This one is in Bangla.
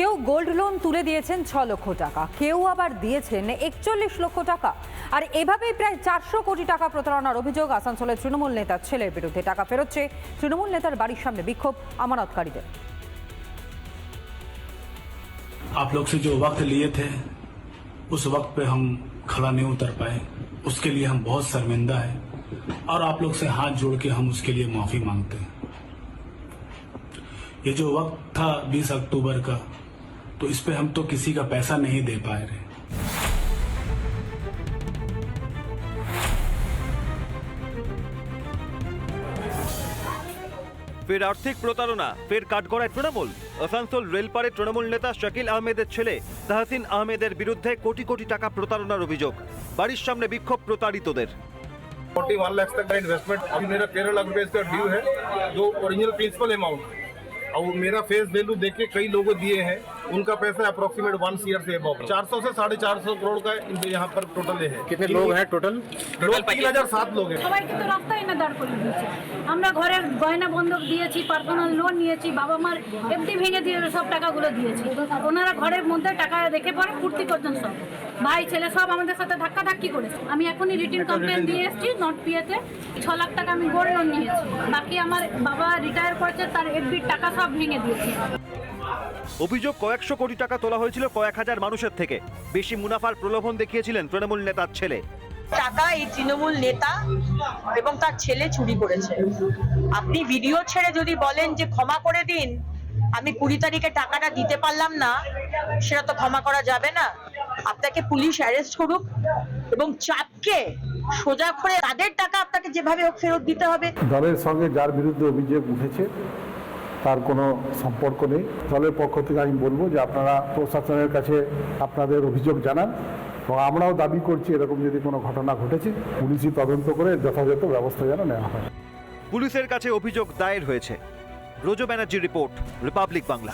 কেউ গোল্ড লোন তুলে দিয়েছেন ছ লক্ষ টাকা কেউ আবার দিয়েছেন একচল্লিশ লক্ষ টাকা আর এভাবেই প্রায় চারশো কোটি টাকা প্রতারণার অভিযোগ আসানসোলের তৃণমূল নেতার ছেলের বিরুদ্ধে টাকা ফেরোচ্ছে তৃণমূল নেতার বাড়ির সামনে বিক্ষোভ আমানতকারীদের आप लोग से जो वक्त लिए थे उस वक्त पे हम खड़ा नहीं उतर पाए उसके लिए हम बहुत शर्मिंदा है और आप लोग से हाथ जोड़ के हम उसके लिए माफी मांगते हैं ये जो वक्त था 20 अक्टूबर का तो इस पे हम तो किसी का पैसा नहीं दे पाए रहे ফের আর্থিক প্রতারণা ফের কাঠগড়ায় তৃণমূল আসানসোল রেলপারে তৃণমূল নেতা শাকিল আহমেদের ছেলে তাহসিন আহমেদের বিরুদ্ধে কোটি কোটি টাকা প্রতারণার অভিযোগ বাড়ির সামনে বিক্ষোভ প্রতারিতদের फोर्टी वन लैक्स तक का इन्वेस्टमेंट अभी मेरा तेरह लाख रुपए इसका ड्यू है जो ओरिजिनल प्रिंसिपल अमाउंट और वो मेरा फेस वैल्यू देख के कई लोगों दिए हैं उनका पैसा अप्रोक्सीमेट वन ईयर से अबाउ चार सौ से साढ़े चार सौ करोड़ का यहाँ पर टोटल है कितने लोग हैं टोटल लोग तीन हजार सात लोग हैं সবাইকে তো রাস্তায় এনে দাঁড় করিয়ে দিয়েছে আমরা ঘরের গয়না বন্ধক দিয়েছি পার্সোনাল লোন নিয়েছি বাবা মার এফডি ভেঙে দিয়ে সব টাকাগুলো দিয়েছি ওনারা ঘরের মধ্যে টাকা রেখে পরে ফুর্তি করছেন সব ভাই ছেলে সব আমাদের সাথে ধাক্কা ধাক্কি করেছে। আমি এখনই রিটার্ন কমপ্লেন দিয়ে এসেছি নট পিএতে ছ লাখ টাকা আমি গোল্ড লোন নিয়েছি। বাকি আমার বাবা রিটায়ার করেছে তার এফডির টাকা সব ভেঙে দিয়েছি। অভিযোগ কয়েকশো কোটি টাকা তোলা হয়েছিল কয়েক হাজার মানুষের থেকে। বেশি মুনাফার প্রলোভন দেখিয়েছিলেন তৃণমূল নেতার ছেলে। টাকা এই তৃণমূল নেতা এবং তার ছেলে চুরি করেছে। আপনি ভিডিও ছেড়ে যদি বলেন যে ক্ষমা করে দিন আমি কুড়ি তারিখে টাকাটা দিতে পারলাম না সেটা তো ক্ষমা করা যাবে না। আপনাকে পুলিশ অ্যারেস্ট করুক এবং চাপকে সোজা করে তাদের টাকা আপনাকে যেভাবে হোক ফেরত দিতে হবে। দলের সঙ্গে যার বিরুদ্ধে অভিযোগ উঠেছে তার কোনো সম্পর্ক নেই। দলের পক্ষ থেকে আমি বলব যে আপনারা প্রশাসনের কাছে আপনাদের অভিযোগ জানান এবং আমরাও দাবি করছি এরকম যদি কোনো ঘটনা ঘটেছে পুলিশই তদন্ত করে যথাযথ ব্যবস্থা যেন নেওয়া হয়। পুলিশের কাছে অভিযোগ দায়ের হয়েছে। ব্রজ ব্যানার্জির রিপোর্ট রিপাবলিক বাংলা।